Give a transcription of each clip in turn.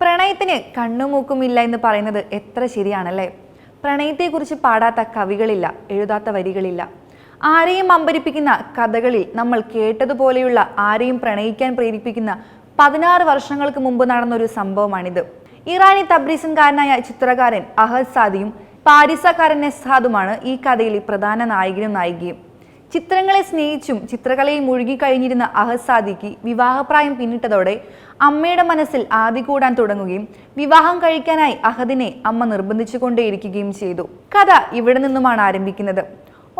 പ്രണയത്തിന് കണ്ണുമൂക്കുമില്ല എന്ന് പറയുന്നത് എത്ര ശരിയാണല്ലേ? പ്രണയത്തെക്കുറിച്ച് പാടാത്ത കവികളില്ല എഴുതാത്ത വരികളില്ല. ആരെയും അമ്പരിപ്പിക്കുന്ന കഥകളിൽ നമ്മൾ കേട്ടതുപോലെയുള്ള ആരെയും പ്രണയിക്കാൻ പ്രേരിപ്പിക്കുന്ന പതിനാറ് വർഷങ്ങൾക്ക് മുമ്പ് നടന്നൊരു സംഭവമാണിത്. ഇറാനി തബ്രീസൻകാരനായ ചിത്രകാരൻ അഹദ് സാദിയും പാരിസക്കാരൻ നെസ്ഹാദുമാണ് ഈ കഥയിലെ പ്രധാന നായകനും നായികയും. ചിത്രങ്ങളെ സ്നേഹിച്ചും ചിത്രകലയിൽ മുഴുകിക്കഴിഞ്ഞിരുന്ന അഹസാദിക്ക് സാദിക്ക് വിവാഹപ്രായം പിന്നിട്ടതോടെ അമ്മയുടെ മനസ്സിൽ ആദി കൂടാൻ തുടങ്ങുകയും വിവാഹം കഴിക്കാനായി അഹദിനെ അമ്മ നിർബന്ധിച്ചുകൊണ്ടേയിരിക്കുകയും ചെയ്തു. കഥ ഇവിടെ നിന്നുമാണ് ആരംഭിക്കുന്നത്.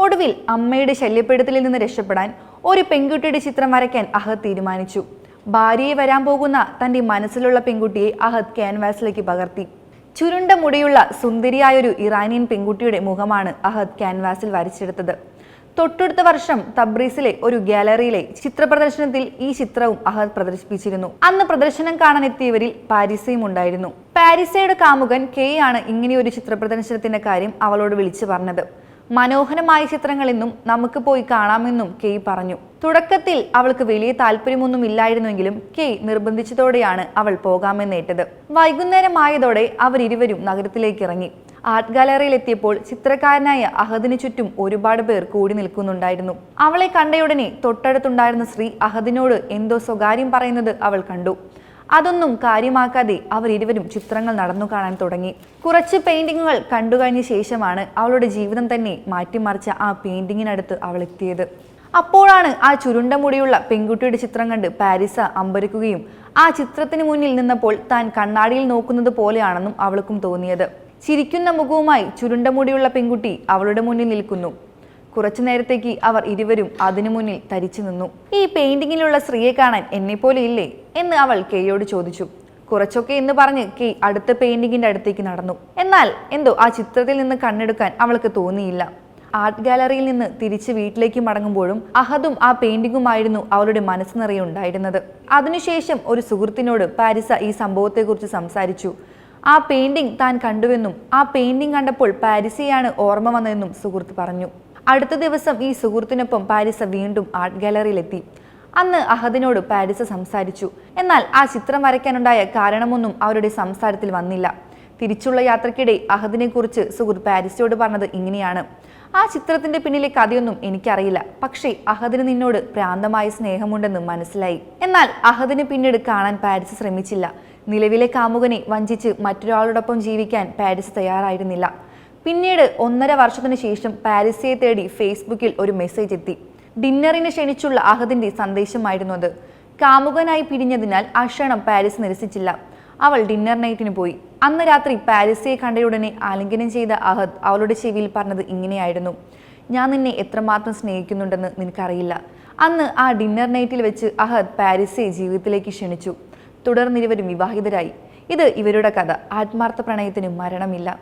ഒടുവിൽ അമ്മയുടെ ശല്യപ്പെടുത്തലിൽ നിന്ന് രക്ഷപ്പെടാൻ ഒരു പെൺകുട്ടിയുടെ ചിത്രം വരയ്ക്കാൻ അഹദ് തീരുമാനിച്ചു. ഭാര്യയെ വരാൻ പോകുന്ന തന്റെ മനസ്സിലുള്ള പെൺകുട്ടിയെ അഹദ് ക്യാൻവാസിലേക്ക് പകർത്തി. ചുരുണ്ട മുടിയുള്ള സുന്ദരിയായൊരു ഇറാനിയൻ പെൺകുട്ടിയുടെ മുഖമാണ് അഹദ് ക്യാൻവാസിൽ വരച്ചെടുത്തത്. തൊട്ടടുത്ത വർഷം തബ്രീസിലെ ഒരു ഗാലറിയിലെ ചിത്ര പ്രദർശനത്തിൽ ഈ ചിത്രവും അഹദ് പ്രദർശിപ്പിച്ചിരുന്നു. അന്ന് പ്രദർശനം കാണാനെത്തിയവരിൽ പാരിസയും ഉണ്ടായിരുന്നു. പാരിസയുടെ കാമുകൻ കെ ആണ് ഇങ്ങനെയൊരു ചിത്ര പ്രദർശനത്തിന്റെ കാര്യം അവളോട് വിളിച്ചു പറഞ്ഞത്. മനോഹരമായ ചിത്രങ്ങളെന്നും നമുക്ക് പോയി കാണാമെന്നും കെയ് പറഞ്ഞു. തുടക്കത്തിൽ അവൾക്ക് വലിയ താല്പര്യമൊന്നും ഇല്ലായിരുന്നുവെങ്കിലും കെയ് നിർബന്ധിച്ചതോടെയാണ് അവൾ പോകാമെന്നേറ്റത് വൈകുന്നേരമായതോടെ അവരിരുവരും നഗരത്തിലേക്ക് ഇറങ്ങി. ആർട്ട് ഗാലറിയിൽ എത്തിയപ്പോൾ ചിത്രകാരനായ അഹദിന് ചുറ്റും ഒരുപാട് പേർ കൂടി നിൽക്കുന്നുണ്ടായിരുന്നു. അവളെ കണ്ടയുടനെ തൊട്ടടുത്തുണ്ടായിരുന്ന ശ്രീ അഹദിനോട് എന്തോ സ്വകാര്യം പറയുന്നത് അവൾ കണ്ടു. അതൊന്നും കാര്യമാക്കാതെ അവർ ഇരുവരും ചിത്രങ്ങൾ നടന്നു കാണാൻ തുടങ്ങി. കുറച്ച് പെയിന്റിങ്ങുകൾ കണ്ടു കഴിഞ്ഞ ശേഷമാണ് അവളുടെ ജീവിതം തന്നെ മാറ്റിമറിച്ച ആ പെയിന്റിങ്ങിനടുത്ത് അവൾ എത്തിയത്. അപ്പോഴാണ് ആ ചുരുണ്ട മുടിയുള്ള പെൺകുട്ടിയുടെ ചിത്രം കണ്ട് പാരിസ അമ്പരക്കുകയും ആ ചിത്രത്തിന് മുന്നിൽ നിന്നപ്പോൾ താൻ കണ്ണാടിയിൽ നോക്കുന്നത് പോലെയാണെന്നും അവൾക്കും തോന്നിയത്. ചിരിക്കുന്ന മുഖവുമായി ചുരുണ്ട മുടിയുള്ള പെൺകുട്ടി അവളുടെ മുന്നിൽ നിൽക്കുന്നു. കുറച്ചു നേരത്തേക്ക് അവർ ഇരുവരും അതിനു മുന്നിൽ തരിച്ചു നിന്നു. ഈ പെയിന്റിങ്ങിലുള്ള സ്ത്രീയെ കാണാൻ എന്നെപ്പോലെ ഇല്ലേ? എന്ന് അവൾ കെയോട് ചോദിച്ചു. കുറച്ചൊക്കെ എന്ന് പറഞ്ഞ് കെ അടുത്ത പെയിന്റിങ്ങിന്റെ അടുത്തേക്ക് നടന്നു. എന്നാൽ എന്തോ ആ ചിത്രത്തിൽ നിന്ന് കണ്ണെടുക്കാൻ അവൾക്ക് തോന്നിയില്ല. ആർട്ട് ഗാലറിയിൽ നിന്ന് തിരിച്ച് വീട്ടിലേക്ക് മടങ്ങുമ്പോഴും അഹദും ആ പെയിന്റിങ്ങുമായിരുന്നു അവളുടെ മനസ്സ് നിറയെ ഉണ്ടായിരുന്നത്. അതിനുശേഷം ഒരു സുഹൃത്തിനോട് പാരിസ ഈ സംഭവത്തെക്കുറിച്ച് സംസാരിച്ചു. ആ പെയിന്റിംഗ് താൻ കണ്ടുവെന്നും ആ പെയിന്റിംഗ് കണ്ടപ്പോൾ പാരിസയാണ് ഓർമ്മ വന്നതെന്നും സുഹൃത്ത് പറഞ്ഞു. അടുത്ത ദിവസം ഈ സുഹൃത്തിനൊപ്പം പാരിസ വീണ്ടും ആർട്ട് ഗാലറിയിലെത്തി അന്ന് അഹദിനോട് പാരിസ സംസാരിച്ചു. എന്നാൽ ആ ചിത്രം വരയ്ക്കാനുണ്ടായ കാരണമൊന്നും അവരുടെ സംസാരത്തിൽ വന്നില്ല. തിരിച്ചുള്ള യാത്രക്കിടെ അഹദിനെ കുറിച്ച് സുഹൃത്ത് പാരിസയോട് പറഞ്ഞത് ഇങ്ങനെയാണ്. ആ ചിത്രത്തിന്റെ പിന്നിലെ കഥയൊന്നും എനിക്കറിയില്ല. പക്ഷേ അഹദിന് നിന്നോട് പ്രാന്തമായ സ്നേഹമുണ്ടെന്ന് മനസ്സിലായി. എന്നാൽ അഹദിന് പിന്നീട് കാണാൻ പാരിസ് ശ്രമിച്ചില്ല. നിലവിലെ കാമുകനെ വഞ്ചിച്ച് മറ്റൊരാളോടൊപ്പം ജീവിക്കാൻ പാരിസ് തയ്യാറായിരുന്നില്ല. പിന്നീട് ഒന്നര വർഷത്തിനു ശേഷം പാരിസിയെ തേടി ഫേസ്ബുക്കിൽ ഒരു മെസ്സേജ് എത്തി. ഡിന്നറിന് ക്ഷണിച്ചുള്ള അഹദിന്റെ സന്ദേശമായിരുന്നു അത്. കാമുകനായി പിരിഞ്ഞതിനാൽ ആ ക്ഷണം പാരിസ് നിരസിച്ചില്ല. അവൾ ഡിന്നർ നൈറ്റിന് പോയി. അന്ന് രാത്രി പാരിസിയെ കണ്ടയുടനെ ആലിംഗനം ചെയ്ത അഹദ് അവളുടെ ചെവിയിൽ പറഞ്ഞത് ഇങ്ങനെയായിരുന്നു. ഞാൻ നിന്നെ എത്രമാത്രം സ്നേഹിക്കുന്നുണ്ടെന്ന് നിനക്കറിയില്ല. അന്ന് ആ ഡിന്നർ നൈറ്റിൽ വെച്ച് അഹദ് പാരിസിയെ ജീവിതത്തിലേക്ക് ക്ഷണിച്ചു. തുടർന്നിരുവരും വിവാഹിതരായി. ഇത് ഇവരുടെ കഥ. ആത്മാർത്ഥ പ്രണയത്തിന് മരണമില്ല.